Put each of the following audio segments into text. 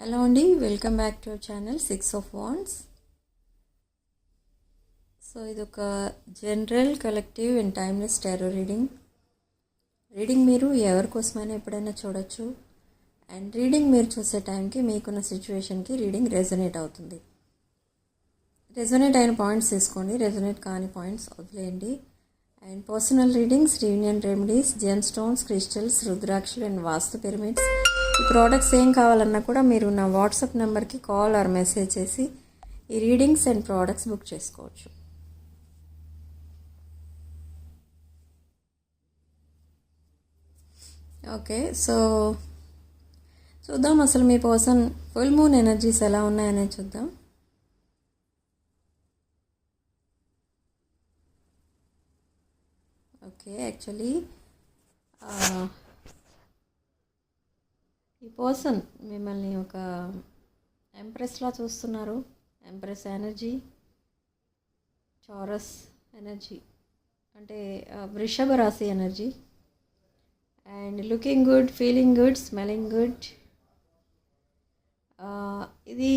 Hello అండి welcome back to our channel six of wands. So ఇది ఒక general collective and timeless tarot reading. Reading మీరు ఎవరి కోసమైనా ఎప్పుడైనా చూడొచ్చు. అండ్ రీడింగ్ మీరు చూసే టైంకి మీకున్న సిచ్యువేషన్కి రీడింగ్ రెజొనేట్ అవుతుంది. రెజొనేట్ అయిన పాయింట్స్ తీసుకోండి రెజొనేట్ కాని పాయింట్స్ వదిలేయండి. And personal readings reunion remedies gem stones crystals రుద్రాక్షలు అండ్ వాస్తు పిరమిడ్స్ ప్రోడక్ట్స్ ఏం కావాలన్నా కూడా మీరు నా వాట్సాప్ నెంబర్కి కాల్ ఆర్ మెసేజ్ చేసి ఈ రీడింగ్స్ అండ్ ప్రోడక్ట్స్ బుక్ చేసుకోవచ్చు. ఓకే సో చూద్దాం అసలు మీ పర్సన్ ఫుల్ మూన్ ఎనర్జీస్ ఎలా ఉన్నాయనేది చూద్దాం. ఓకే యాక్చువల్లీ ఈ పర్సన్ మిమ్మల్ని ఒక ఎంప్రెస్లా చూస్తున్నారు. ఎంప్రెస్ ఎనర్జీ చారస్ ఎనర్జీ అంటే వృషభ రాశి energy. And looking good feeling good smelling good. ఇది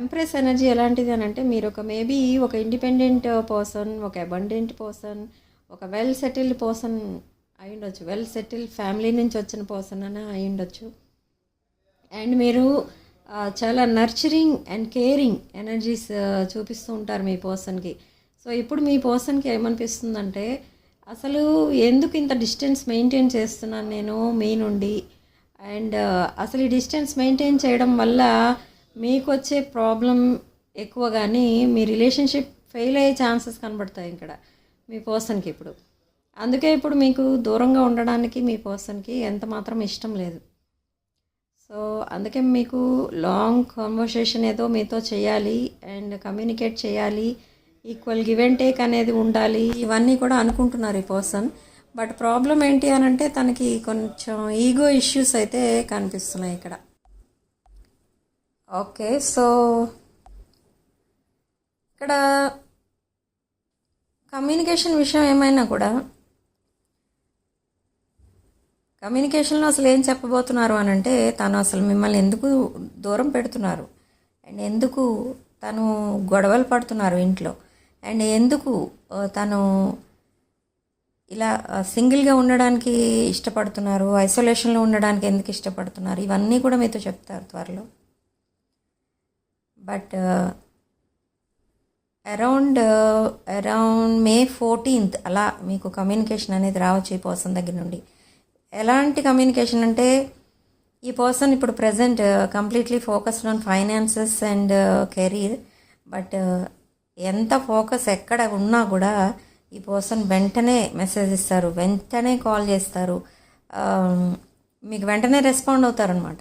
ఎంప్రెస్ ఎనర్జీ ఎలాంటిది అని అంటే మీరు ఒక మేబీ ఒక ఇండిపెండెంట్ పర్సన్ ఒక అబండెంట్ పర్సన్ ఒక వెల్ సెటిల్డ్ పర్సన్ అయి ఉండొచ్చు. వెల్ సెటిల్ ఫ్యామిలీ నుంచి వచ్చిన పర్సన్ అని అయి ఉండొచ్చు. అండ్ మీరు చాలా నర్చరింగ్ అండ్ కేరింగ్ ఎనర్జీస్ చూపిస్తూ ఉంటారు మీ పర్సన్కి. సో ఇప్పుడు మీ పర్సన్కి ఏమనిపిస్తుందంటే అసలు ఎందుకు ఇంత డిస్టెన్స్ మెయింటైన్ చేస్తున్నాను నేను మీ నుండి? అండ్ అసలు ఈ డిస్టెన్స్ మెయింటైన్ చేయడం వల్ల మీకు వచ్చే ప్రాబ్లం ఎక్కువ కానీ మీ రిలేషన్షిప్ ఫెయిల్ అయ్యే ఛాన్సెస్ కనబడతాయి ఇక్కడ మీ పర్సన్కి ఇప్పుడు. అందుకే ఇప్పుడు మీకు దూరంగా ఉండడానికి మీ పర్సన్కి ఎంత మాత్రం ఇష్టం లేదు. సో అందుకే మీకు లాంగ్ కాన్వర్సేషన్ ఏదో మీతో చేయాలి అండ్ కమ్యూనికేట్ చేయాలి. ఈక్వల్ గివ్ అండ్ టేక్ అనేది ఉండాలి. ఇవన్నీ కూడా అనుకుంటున్నారు ఈ పర్సన్ బట్ ప్రాబ్లం ఏంటి అని అంటే తనకి కొంచెం ఈగో ఇష్యూస్ అయితే కనిపిస్తున్నాయి ఇక్కడ. ఓకే సో ఇక్కడ కమ్యూనికేషన్ విషయం ఏమైనా కూడా కమ్యూనికేషన్లో అసలు ఏం చెప్పబోతున్నారు అని అంటే తను అసలు మిమ్మల్ని ఎందుకు దూరం పెడుతున్నారు? అండ్ ఎందుకు తను గొడవలు పడుతున్నారు ఇంట్లో? అండ్ ఎందుకు తను ఇలా సింగిల్గా ఉండడానికి ఇష్టపడుతున్నారు? ఐసోలేషన్లో ఉండడానికి ఎందుకు ఇష్టపడుతున్నారు? ఇవన్నీ కూడా మీతో చెప్తారు త్వరలో. But around around May fourteenth అలా మీకు కమ్యూనికేషన్ అనేది రావచ్చు ఈ పర్సన్ దగ్గర నుండి. ఎలాంటి కమ్యూనికేషన్ అంటే ఈ పర్సన్ ఇప్పుడు present completely focused on finances and career but ఎంత ఫోకస్ ఎక్కడ ఉన్నా కూడా ఈ పర్సన్ వెంటనే మెసేజ్ ఇస్తారు వెంటనే కాల్ చేస్తారు um, మీకు వెంటనే రెస్పాండ్ అవుతారనమాట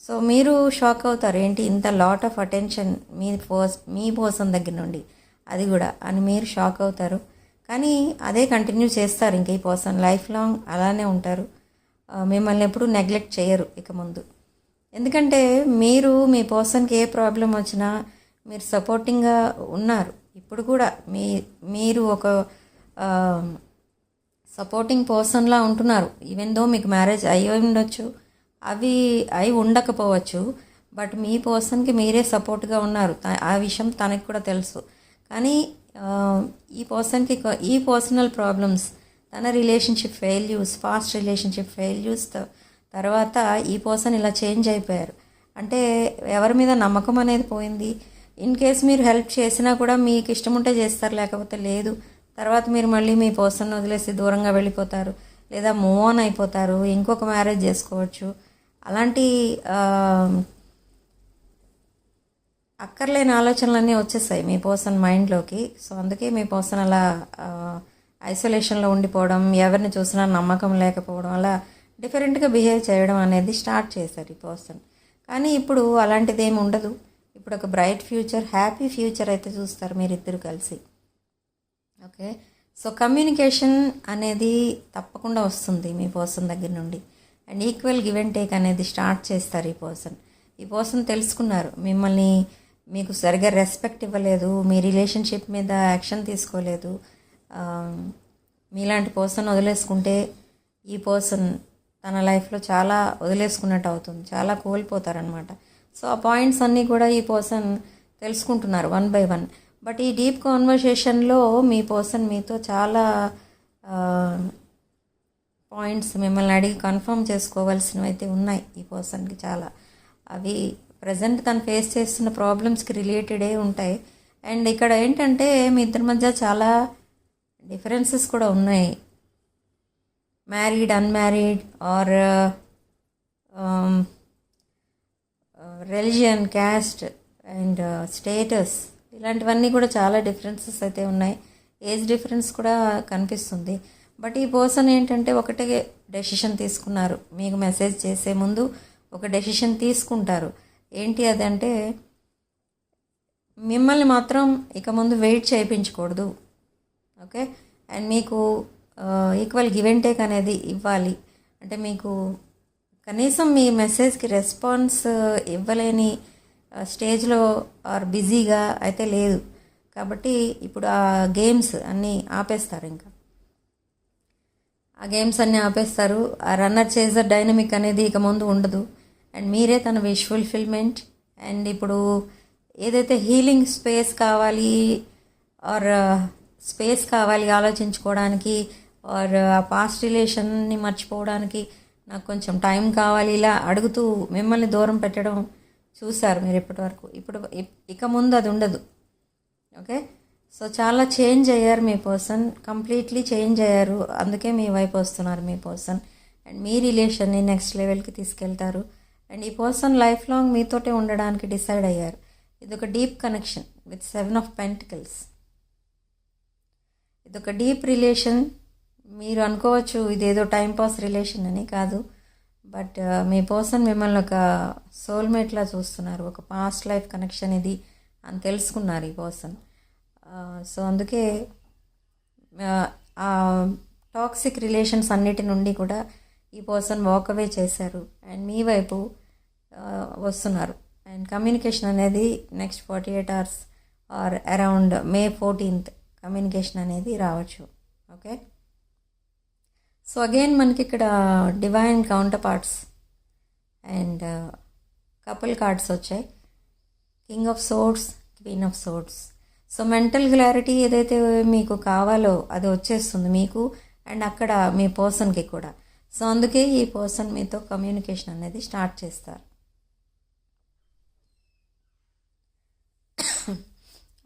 సో మీరు షాక్ అవుతారు ఏంటి ఇంత లాట్ ఆఫ్ అటెన్షన్ మీ పర్స్ మీ పర్సన్ దగ్గర నుండి అది కూడా అని మీరు షాక్ అవుతారు. కానీ అదే కంటిన్యూ చేస్తారు ఇంక ఈ పర్సన్ లైఫ్ లాంగ్ అలానే ఉంటారు. మిమ్మల్ని ఎప్పుడూ నెగ్లెక్ట్ చేయరు ఇక ముందు. ఎందుకంటే మీరు మీ పర్సన్కి ఏ ప్రాబ్లం వచ్చినా మీరు సపోర్టింగ్గా ఉన్నారు. ఇప్పుడు కూడా మీ మీరు ఒక సపోర్టింగ్ పర్సన్లా ఉంటున్నారు. ఈవెన్ దో మీకు మ్యారేజ్ అయి ఉండొచ్చు అవి అయి ఉండకపోవచ్చు బట్ మీ పర్సన్కి మీరే సపోర్ట్గా ఉన్నారు. ఆ విషయం తనకి కూడా తెలుసు. కానీ ఈ పర్సన్కి ఈ పర్సనల్ ప్రాబ్లమ్స్ తన relationship failures past relationship failures తర్వాత ఈ పర్సన్ ఇలా చేంజ్ అయిపోయారు. అంటే ఎవరి మీద నమ్మకం అనేది పోయింది. ఇన్ కేస్ మీరు హెల్ప్ చేసినా కూడా మీకు ఇష్టం ఉంటే చేస్తారు లేకపోతే లేదు. తర్వాత మీరు మళ్ళీ మీ పర్సన్ వదిలేసి దూరంగా వెళ్ళిపోతారు. లేదా మూవ్ ఆన్ అయిపోతారు. ఇంకొక మ్యారేజ్ చేసుకోవచ్చు. అలాంటి అక్కర్లేని ఆలోచనలన్నీ వచ్చేసాయి మీ పర్సన్ మైండ్లోకి. సో అందుకే మీ పర్సన్ అలా ఐసోలేషన్లో ఉండిపోవడం ఎవరిని చూసినా నమ్మకం లేకపోవడం అలా డిఫరెంట్గా బిహేవ్ చేయడం అనేది స్టార్ట్ చేశారు ఈ పర్సన్. కానీ ఇప్పుడు అలాంటిది ఏమి ఉండదు. ఇప్పుడు ఒక బ్రైట్ ఫ్యూచర్ హ్యాపీ ఫ్యూచర్ అయితే చూస్తారు మీరిద్దరు కలిసి. ఓకే? సో కమ్యూనికేషన్ అనేది తప్పకుండా వస్తుంది మీ పర్సన్ దగ్గర నుండి. And equal give and take అనేది స్టార్ట్ చేస్తారు ఈ పర్సన్. ఈ పర్సన్ తెలుసుకున్నారు మిమ్మల్ని మీకు సరిగా రెస్పెక్ట్ ఇవ్వలేదు మీ రిలేషన్షిప్ మీద యాక్షన్ తీసుకోలేదు మీలాంటి పర్సన్ వదిలేసుకుంటే ఈ పర్సన్ తన లైఫ్లో చాలా వదిలేసుకున్నట్టు అవుతుంది చాలా కోల్పోతారనమాట సో ఆ పాయింట్స్ అన్నీ కూడా ఈ పర్సన్ తెలుసుకుంటున్నారు వన్ బై వన్ బట్ ఈ డీప్ కాన్వర్సేషన్లో మీ పర్సన్ మీతో చాలా పాయింట్స్ మిమ్మల్ని అడిగి కన్ఫర్మ్ చేసుకోవాల్సినవి అయితే ఉన్నాయి ఈ పర్సన్కి చాలా. అవి ప్రజెంట్ తను ఫేస్ చేస్తున్న ప్రాబ్లమ్స్కి రిలేటెడే ఉంటాయి. అండ్ ఇక్కడ ఏంటంటే మీ ఇద్దరి మధ్య చాలా డిఫరెన్సెస్ కూడా ఉన్నాయి. Married unmarried or religion caste and status ఇలాంటివన్నీ కూడా చాలా డిఫరెన్సెస్ అయితే ఉన్నాయి. ఏజ్ డిఫరెన్స్ కూడా కనిపిస్తుంది. బట్ ఈ పర్సన్ ఏంటంటే ఒకటే డెసిషన్ తీసుకున్నారు. మీకు మెసేజ్ చేసే ముందు ఒక డెసిషన్ తీసుకుంటారు. ఏంటి అదంటే మిమ్మల్ని మాత్రం ఇక ముందు వెయిట్ చేయించకూడదు. ఓకే? అండ్ మీకు ఈక్వల్ గివ్ అండ్ టేక్ అనేది ఇవ్వాలి. అంటే మీకు కనీసం మీ మెసేజ్కి రెస్పాన్స్ ఇవ్వలేని స్టేజ్లో ఆర్ బిజీగా అయితే లేదు. కాబట్టి ఇప్పుడు ఆ గేమ్స్ అన్నీ ఆపేస్తారు ఇంకా. ఆ గేమ్స్ అన్నీ ఆపేస్తారు. ఆ రన్నర్ చేసే డైనమిక్ అనేది ఇక ముందు ఉండదు. అండ్ మీరే తన విష్ ఫుల్ఫిల్మెంట్ అండ్ ఇప్పుడు ఏదైతే హీలింగ్ స్పేస్ కావాలి ఆర్ స్పేస్ కావాలి ఆలోచించుకోవడానికి ఆర్ ఆ పాస్ట్ రిలేషన్ని మర్చిపోవడానికి నాకు కొంచెం టైం కావాలి ఇలా అడుగుతూ మిమ్మల్ని దూరం పెట్టడం చూశారు మీరు ఇప్పటివరకు. ఇప్పుడు ఇక ముందు అది ఉండదు. ఓకే? సో చాలా చేంజ్ అయ్యారు మీ పర్సన్ కంప్లీట్లీ చేంజ్ అయ్యారు. అందుకే మీ వైపు వస్తున్నారు మీ పర్సన్ అండ్ మీ రిలేషన్ని నెక్స్ట్ లెవెల్కి తీసుకెళ్తారు. అండ్ ఈ పర్సన్ లైఫ్ లాంగ్ మీతోటే ఉండడానికి డిసైడ్ అయ్యారు. ఇది ఒక deep connection with seven of pentacles. ఇది ఒక డీప్ రిలేషన్. మీరు అనుకోవచ్చు ఇదేదో టైంపాస్ రిలేషన్ అని కాదు. బట్ మీ పర్సన్ మిమ్మల్ని ఒక సోల్మేట్లా చూస్తున్నారు. ఒక పాస్ట్ లైఫ్ కనెక్షన్ ఇది అని తెలుసుకున్నారు ఈ పర్సన్. సో అందుకే ఆ టాక్సిక్ రిలేషన్స్ అన్నిటి నుండి కూడా ఈ పర్సన్ వాక్ అవే చేశారు. అండ్ మీ వైపు వస్తున్నారు. అండ్ కమ్యూనికేషన్ అనేది next forty eight hours or around May fourteenth communication అనేది రావచ్చు. ఓకే సో అగైన్ మనకి ఇక్కడ divine counterparts and couple cards వచ్చాయి. King of swords queen of swords so mental clarity ఏదైతే మీకు కావాలో అది వచ్చేస్తుంది మీకు అండ్ అక్కడ మీ పర్సన్కి కూడా. సో అందుకే ఈ పర్సన్ మీతో కమ్యూనికేషన్ అనేది స్టార్ట్ చేస్తారు.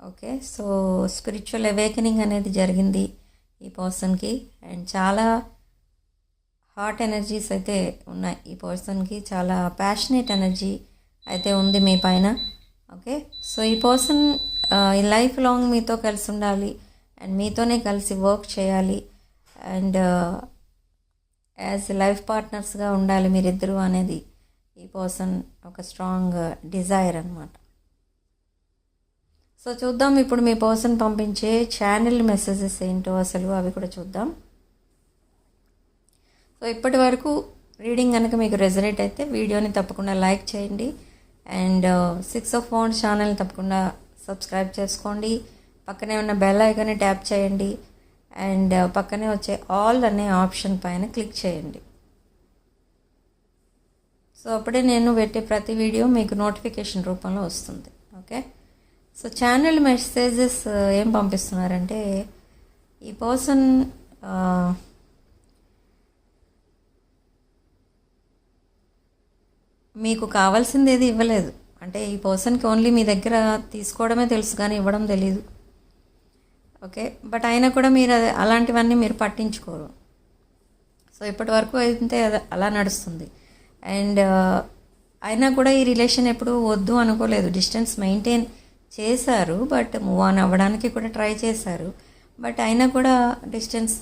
ఓకే సో స్పిరిచువల్ అవేకనింగ్ అనేది జరిగింది ఈ పర్సన్కి అండ్ చాలా హాట్ ఎనర్జీస్ అయితే ఉన్నాయి ఈ పర్సన్కి చాలా ప్యాషనేట్ ఎనర్జీ అయితే ఉంది మీ పైన. ఓకే సో ఈ పర్సన్ ఈ లైఫ్ లాంగ్ మీతో కలిసి ఉండాలి. అండ్ మీతోనే కలిసి వర్క్ చేయాలి. అండ్ యాజ్ లైఫ్ పార్ట్నర్స్గా ఉండాలి మీరిద్దరూ అనేది ఈ పర్సన్ ఒక స్ట్రాంగ్ డిజైర్ అనమాట సో చూద్దాం ఇప్పుడు మీ పర్సన్ పంపించే ఛానల్ మెసేజెస్ ఏంటో అసలు అవి కూడా చూద్దాం. సో ఇప్పటి వరకు రీడింగ్ కనుక మీకు రెజనేట్ అయితే వీడియోని తప్పకుండా లైక్ చేయండి. అండ్ సిక్స్ ఆఫ్ ఫోన్ ఛానల్ తప్పకుండా సబ్స్క్రైబ్ చేసుకోండి. పక్కనే ఉన్న బెల్ ఐకాన్ని ట్యాప్ చేయండి. అండ్ uh, పక్కనే వచ్చే ఆల్ అనే ఆప్షన్ పైన క్లిక్ చేయండి. సో అప్పుడే నేను పెట్టే ప్రతి వీడియో మీకు నోటిఫికేషన్ రూపంలో వస్తుంది. ఓకే సో ఛానల్ మెసేజెస్ ఏం పంపిస్తున్నారంటే ఈ పర్సన్ uh, మీకు కావాల్సింది ఏది ఇవ్వలేదు. అంటే ఈ పర్సన్కి ఓన్లీ మీ దగ్గర తీసుకోవడమే తెలుసు కానీ ఇవ్వడం తెలియదు ఓకే బట్ అయినా కూడా మీరు అది- అలాంటివన్నీ మీరు పట్టించుకోరు. సో ఇప్పటి వరకు అయితే అది అలా నడుస్తుంది. అండ్ uh, అయినా కూడా ఈ రిలేషన్ ఎప్పుడు వద్దు అనుకోలేదు. డిస్టెన్స్ మెయింటైన్ చేశారు బట్ మూవ్ ఆన్ అవ్వడానికి కూడా ట్రై చేశారు. బట్ అయినా కూడా డిస్టెన్స్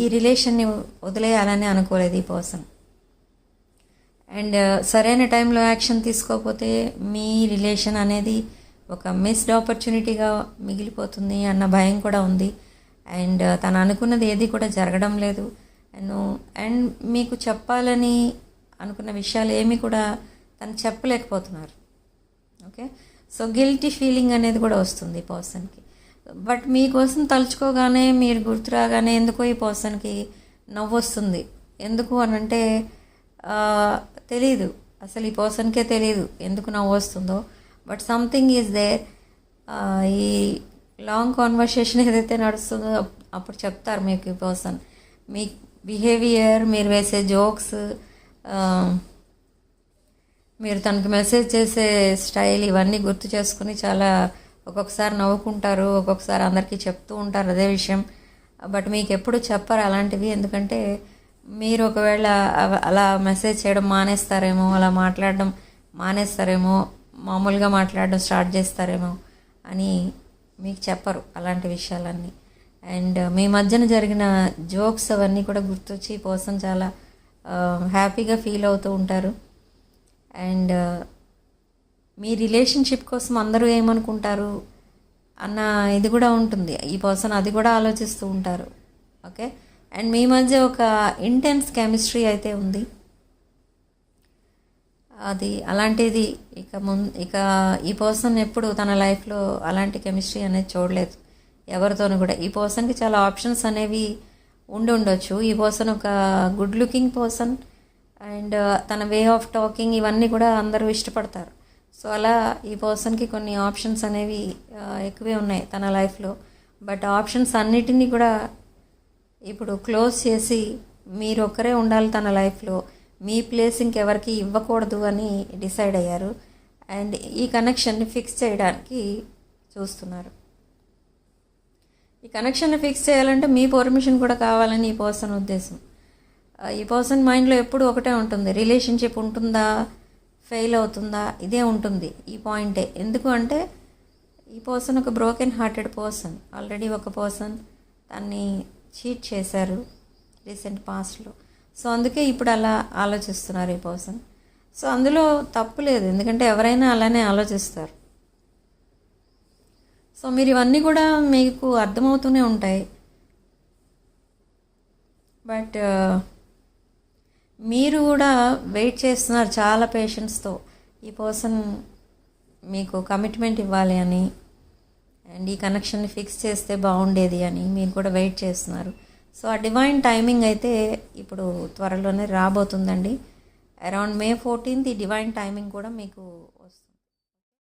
ఈ రిలేషన్ని వదిలేయాలని అనుకోలేదు ఈ పర్సన్. అండ్ సరైన టైంలో యాక్షన్ తీసుకోకపోతే మీ రిలేషన్ అనేది ఒక మిస్డ్ ఆపర్చునిటీగా మిగిలిపోతుంది అన్న భయం కూడా ఉంది. అండ్ తను అనుకున్నది ఏది కూడా జరగడం లేదు. అండ్ అండ్ మీకు చెప్పాలని అనుకున్న విషయాలు ఏమి కూడా తను చెప్పలేకపోతున్నారు. ఓకే? సో గిల్టీ ఫీలింగ్ అనేది కూడా వస్తుంది ఈ పర్సన్కి బట్ మీకోసం తలుచుకోగానే మీరు గుర్తురాగానే ఎందుకో ఈ పర్సన్కి నవ్వు వస్తుంది. ఎందుకు అని అంటే తెలియదు తెలీదు. అసలు ఈ పర్సన్కే తెలియదు ఎందుకు నవ్వు వస్తుందో. బట్ సంథింగ్ ఈజ్ దేర్ ఈ లాంగ్ కాన్వర్సేషన్ ఏదైతే నడుస్తుందో అప్పుడు చెప్తారు మీకు ఈ పర్సన్ మీ బిహేవియర్ మీరు వేసే జోక్స్ మీరు తనకు మెసేజ్ చేసే స్టైల్ ఇవన్నీ గుర్తు చేసుకుని చాలా ఒక్కొక్కసారి నవ్వుకుంటారు ఒక్కొక్కసారి అందరికీ చెప్తూ ఉంటారు అదే విషయం. బట్ మీకు ఎప్పుడు చెప్పరు అలాంటివి ఎందుకంటే మీరు ఒకవేళ అలా మెసేజ్ చేయడం మానేస్తారేమో అలా మాట్లాడడం మానేస్తారేమో మామూలుగా మాట్లాడడం స్టార్ట్ చేస్తారేమో అని మీకు చెప్పరు అలాంటి విషయాలన్నీ. అండ్ మీ మధ్యన జరిగిన జోక్స్ అవన్నీ కూడా గుర్తొచ్చి ఈ పర్సన్ చాలా హ్యాపీగా ఫీల్ అవుతూ ఉంటారు. అండ్ మీ రిలేషన్షిప్ కోసం అందరూ ఏమనుకుంటారు అన్న ఇది కూడా ఉంటుంది. ఈ పర్సన్ అది కూడా ఆలోచిస్తూ ఉంటారు. ఓకే? అండ్ మీ మధ్య ఒక ఇంటెన్స్ కెమిస్ట్రీ అయితే ఉంది. అది అలాంటిది ఇక ముం ఇక ఈ పర్సన్ ఎప్పుడు తన లైఫ్లో అలాంటి కెమిస్ట్రీ అనేది చూడలేదు. ఎవరితోనూ కూడా. ఈ పర్సన్కి చాలా ఆప్షన్స్ అనేవి ఉండి ఉండొచ్చు ఈ పర్సన్ ఒక good looking person. And uh, తన వే ఆఫ్ టాకింగ్ ఇవన్నీ కూడా అందరూ ఇష్టపడతారు. సో అలా ఈ పర్సన్కి కొన్ని ఆప్షన్స్ అనేవి uh, ఎక్కువే ఉన్నాయి తన లైఫ్లో బట్ ఆప్షన్స్ అన్నిటినీ కూడా ఇప్పుడు క్లోజ్ చేసి మీరు ఒక్కరే ఉండాలి తన లైఫ్లో మీ ప్లేస్ ఇంకెవరికి ఇవ్వకూడదు అని డిసైడ్ అయ్యారు. అండ్ ఈ కనెక్షన్ని ఫిక్స్ చేయడానికి చూస్తున్నారు. ఈ కనెక్షన్ని ఫిక్స్ చేయాలంటే మీ పర్మిషన్ కూడా కావాలని ఈ పర్సన్ ఉద్దేశం. ఈ పర్సన్ మైండ్లో ఎప్పుడు ఒకటే ఉంటుంది. రిలేషన్షిప్ ఉంటుందా? ఫెయిల్ అవుతుందా? ఇదే ఉంటుంది ఈ పాయింటే. ఎందుకు అంటే ఈ పర్సన్ ఒక బ్రోకెన్ హార్టెడ్ పర్సన్. ఆల్రెడీ ఒక పర్సన్ దాన్ని చీట్ చేశారు రీసెంట్ పాస్ట్లో. సో అందుకే ఇప్పుడు అలా ఆలోచిస్తున్నారు ఈ పర్సన్. సో అందులో తప్పు లేదు. ఎందుకంటే ఎవరైనా అలానే ఆలోచిస్తారు. సో మీరు ఇవన్నీ కూడా మీకు అర్థమవుతూనే ఉంటాయి. బట్ మీరు కూడా వెయిట్ చేస్తున్నారు చాలా పేషెంట్స్తో ఈ పర్సన్ మీకు కమిట్మెంట్ ఇవ్వాలి అని అండ్ ఈ కనెక్షన్ని ఫిక్స్ చేస్తే బాగుండేది అని మీరు కూడా వెయిట్ చేస్తున్నారు. సో ఆ డివైన్ టైమింగ్ అయితే ఇప్పుడు త్వరలోనే రాబోతుందండి. అరౌండ్ మే ఫోర్టీన్త్ ఈ డివైన్ టైమింగ్ కూడా మీకు